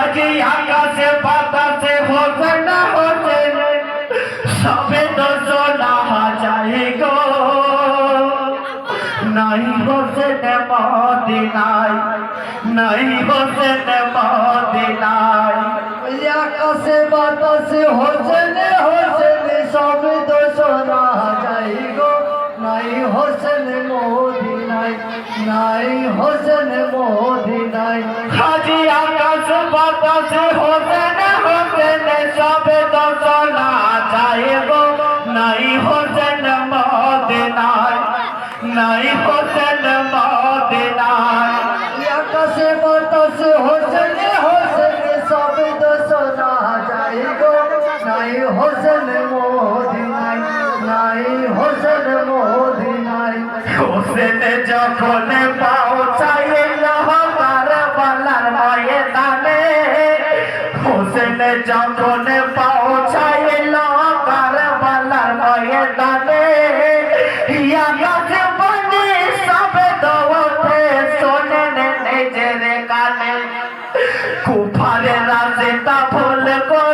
হাজি আকাশে, বাতাসে হোসেন না হোসেন সবে তো সোনা যায় গো। নাই হোসেন মদিনায় নাই হোসেন মদিনায় আকাশে, বাতাসে, হোসেন হোসেন, সব দোষ না যাই গো। নাই হোসেন মোদি নাই হোসেন মোদি নাই। হাজি বাতাসে হোসেন হোসেন সবে তো যায় গো নাই হোসেন মদিনায়, নাই হোসেন মদিনায়। আকাশে বাতাসে হোসেন হোসেন সব দোষ না যাই গো নাই হোসেন মোদি নাই হোসেন মোদি হোসেন যখন পৌঁছাইল হোসেন যখন পৌঁছাইল কারবালার ময়দানে ইয়াগাছ বনে সব দৌড়ে শোনেন নিজের কানে কুফারে রাস্তা ভুল করিয়া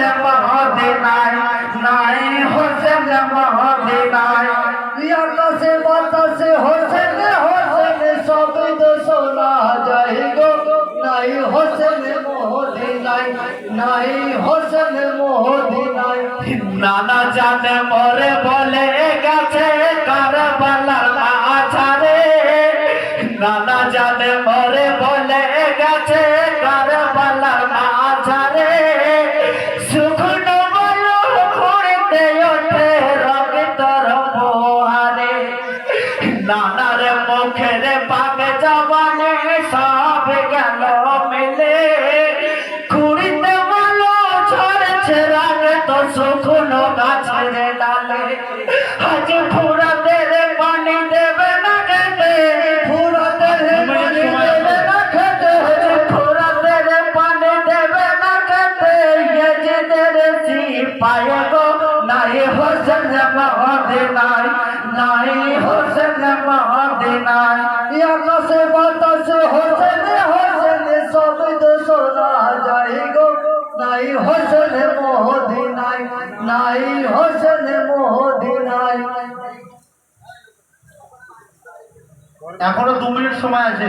হোসেন মহদিনায় নাই হোসেন মহদিনায় আকাশে বাতাসে হোসেন হোসেন সব দোষ না যাই গো নাই হোসেন মোহদি নাই হোসেন মোহদি নাই নানা জানে মরে বলে গেছে সিপায় গো, নাই হোসেন মহদিনায় নাই হোসেন মহদিনায় আকাশে বাতাসে হোসেন হোসেন সব দোষ না যাই গো। নাই হোসেন মোহদি নাই নাই হোসেন মোহদি নাই। এখনও দু মিনিট সময় আছে।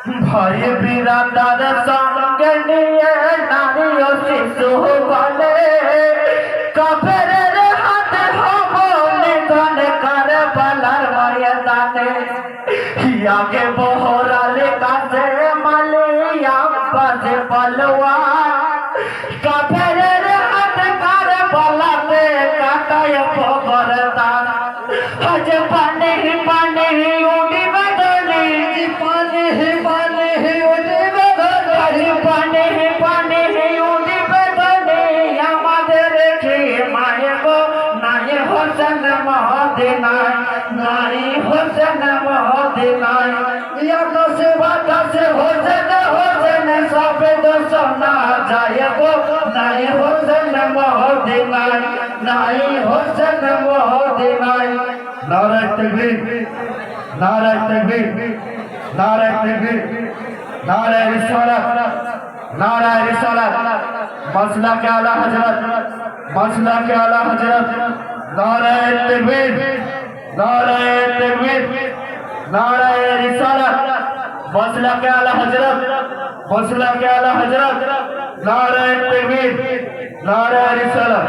ভাই বিরাটার সঙ্গে নিয়ে নারী ও শিশু বলে। কাফেরের হাতে হব নিধন করে বলার ময়দানে আগে বহরালে কাছে মালিয়া বাজে বলওয়া কাফেরের হাতে করে বলাতে কাটায় তার আজ পানি পানি नारी हुसैन मोहदिनाई यदो से बाधा से हुसैन हुसैन सब दो सोना जाए वो। नारी हुसैन मोहदिनाई नारी हुसैन मोहदिनाई नारा तकबीर नारा तकबीर नारा तकबीर नारा रिसालत नारा रिसालत मसला के आला हज़रत, मसला के आला हज़रत नारा तकबीर নারায় তকবীর নারায় রিসালাত মাসলাকে আলা হযরত মাসলাকে আলা হযরত নারায় তকবীর নারায় রিসালাত